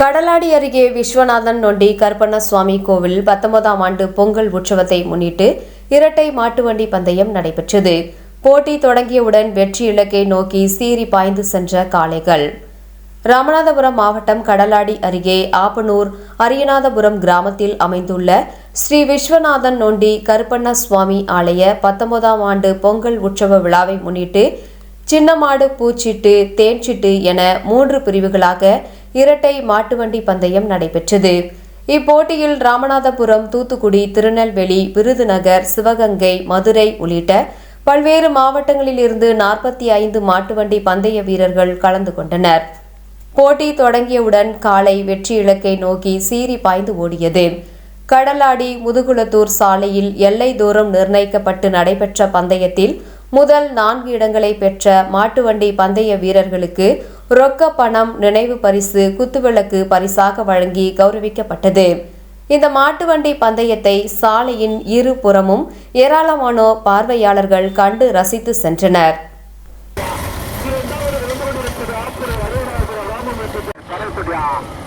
கடலாடி அருகே விஸ்வநாதன் நொண்டி கருப்பண்ணசுவாமி கோவில் பத்தொன்பதாம் ஆண்டு பொங்கல் உற்சவத்தை முன்னிட்டு இரட்டை மாட்டுவண்டி பந்தயம் நடைபெற்றது. போட்டி தொடங்கியவுடன் வெற்றி இலக்கை நோக்கி சீறி பாய்ந்து சென்ற காளைகள். ராமநாதபுரம் மாவட்டம் கடலாடி அருகே ஆப்பனூர் அரியநாதபுரம் கிராமத்தில் அமைந்துள்ள ஸ்ரீ விஸ்வநாதன் நொண்டி கருப்பண்ண சுவாமி ஆலய பத்தொன்பதாம் ஆண்டு பொங்கல் உற்சவ விழாவை முன்னிட்டு சின்னமாடு பூச்சிட்டு தேன்சிட்டு என மூன்று பிரிவுகளாக இரட்டை மாட்டுவண்டி பந்தயம் நடைபெற்றது. இப்போட்டியில் ராமநாதபுரம் தூத்துக்குடி திருநெல்வேலி விருதுநகர் சிவகங்கை மதுரை உள்ளிட்ட பல்வேறு மாவட்டங்களிலிருந்து நாற்பத்தி ஐந்து மாட்டுவண்டி பந்தய வீரர்கள் கலந்து கொண்டனர். போட்டி தொடங்கியவுடன் காலை வெற்றி இலக்கை நோக்கி சீறி பாய்ந்து ஓடியது. கடலாடி முதுகுளத்தூர் சாலையில் எல்லை தூரம் நிர்ணயிக்கப்பட்டு நடைபெற்ற பந்தயத்தில் முதல் நான்கு இடங்களை பெற்ற மாட்டுவண்டி பந்தய வீரர்களுக்கு ரொக்க பணம் நினைவு பரிசு குத்துவிளக்கு பரிசாக வழங்கி கௌரவிக்கப்பட்டது இந்த மாட்டுவண்டி பந்தயத்தை சாலையின் இரு புறமும் ஏராளமானோர் பார்வையாளர்கள் கண்டு ரசித்து சென்றனர் Yeah.